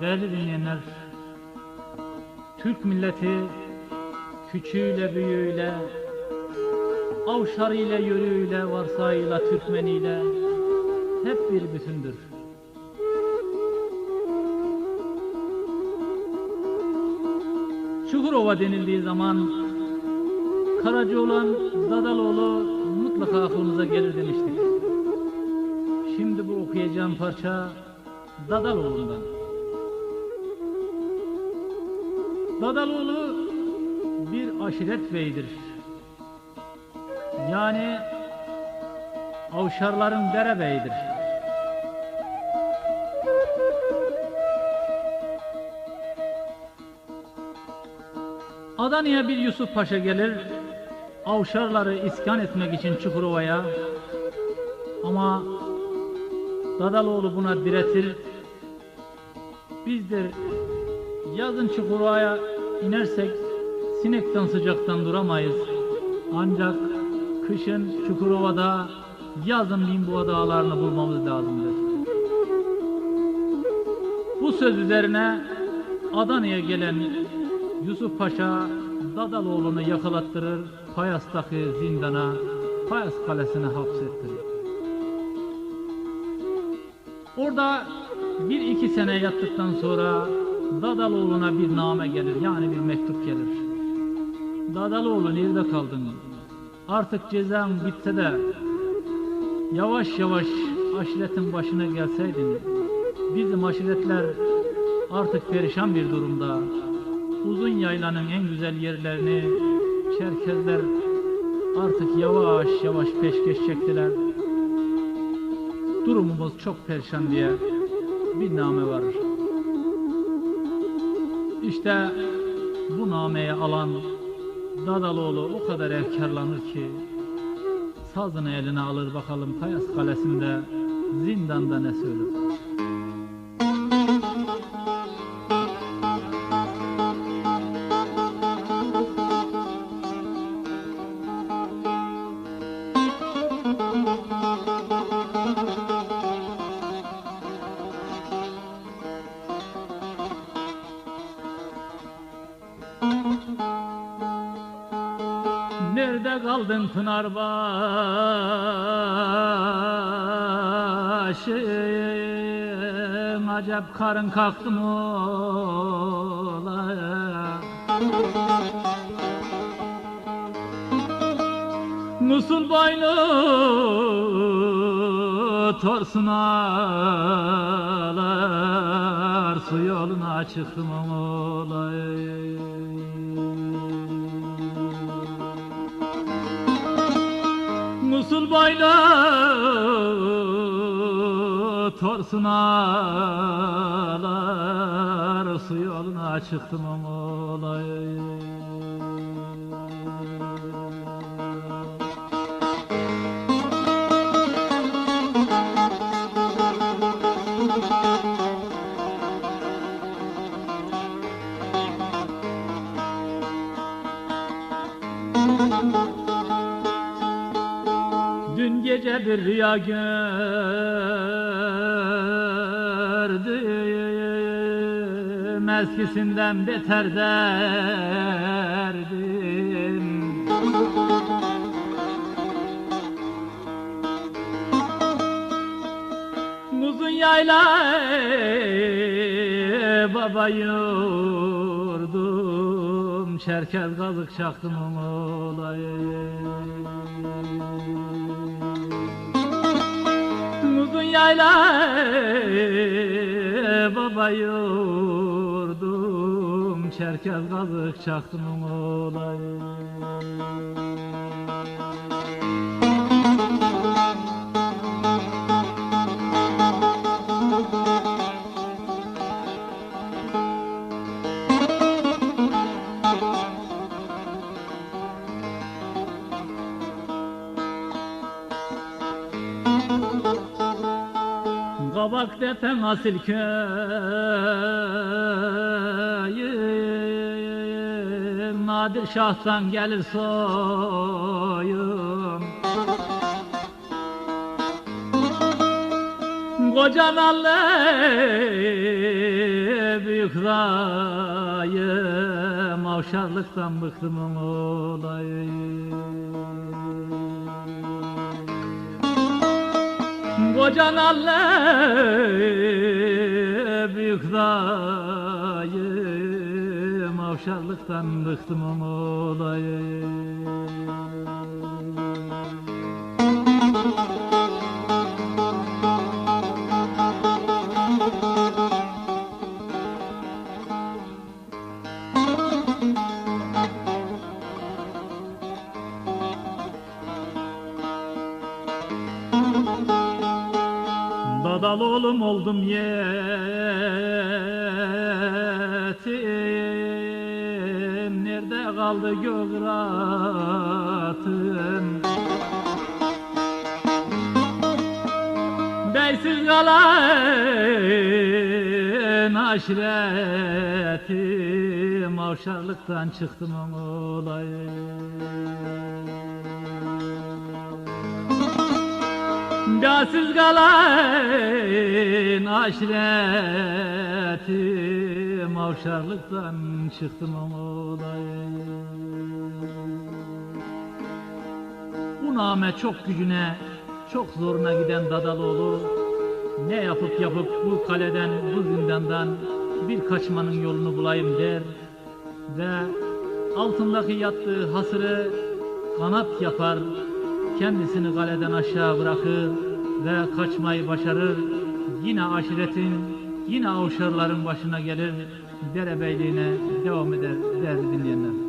Değerli dinleyenler, Türk milleti küçüğüyle büyüğüyle, avşarıyla yörüğüyle, varsayıyla, Türkmeniyle hep bir bütündür. Çukurova denildiği zaman Karacaoğlan, Dadaloğlu mutlaka aklımıza gelir demiştik. Şimdi bu okuyacağım parça Dadaloğlu'ndan. Dadaloğlu bir aşiret beyidir. Yani Avşarların derebeyidir. Adana'ya bir Yusuf Paşa gelir, Avşarları iskan etmek için Çukurova'ya ama Dadaloğlu buna diretir. Biz de yazın Çukurova'ya inersek sinekten sıcaktan duramayız. Ancak kışın Çukurova'da yazın Limboğa dağlarını bulmamız lazımdır. Bu söz üzerine Adana'ya gelen Yusuf Paşa Dadaloğlu'nu yakalattırır, Payas'taki zindana, Payas kalesine hapsettirir. Orada bir iki sene yattıktan sonra Dadaloğlu'na bir name gelir, yani bir mektup gelir. Dadaloğlu nerede kaldın? Artık cezam bitse de yavaş yavaş aşiretin başına gelseydin, bizim aşiretler artık perişan bir durumda. Uzun yaylanın en güzel yerlerini Çerkezler artık yavaş yavaş peşkeş çektiler. Durumumuz çok perişan diye bir name varır. İşte bu nameyi alan Dadaloğlu o kadar efkarlanır ki sazını eline alır bakalım Payas Kalesi'nde zindanda ne söyler. Nerede kaldın Pınarbaşım Acep karın kalktı mı ola? Musul boylu torsunalar Su yoluna çıktım olay Musul boylu torsunalar Su yoluna çıktım olay Dün bir rüya gördüm Eskisinden beter derdim. Uzun yayla baba yurdum. Çerkez kazık çaktım olayı yayla baba yurdum Çerkez kazık çaktım olayı Kabak defen asil köyüm. Nadir Şah'tan gelir soyum. Kocan Allah büyük dayım Avşarlıktan bıktım olayım Kocan Allah büyük dayım Avşarlıktan bıktım olayım Dadal oğlum oldum yetim. Nerede kaldı gökratım Beysiz kalan aşiretim. Avşarlıktan çıktım olayım. Gasiz kalan aşiretim Avşarlıktan çıktım olayım Bu name çok gücüne Çok zoruna giden Dadaloğlu Ne yapıp yapıp bu kaleden Bu zindandan Bir kaçmanın yolunu bulayım der Ve altındaki yattığı hasırı Kanat yapar kendisini kaleden aşağı bırakır ve kaçmayı başarır. Yine aşiretin, yine avşarların başına gelir, derebeyliğine devam eder değerli dinleyenler.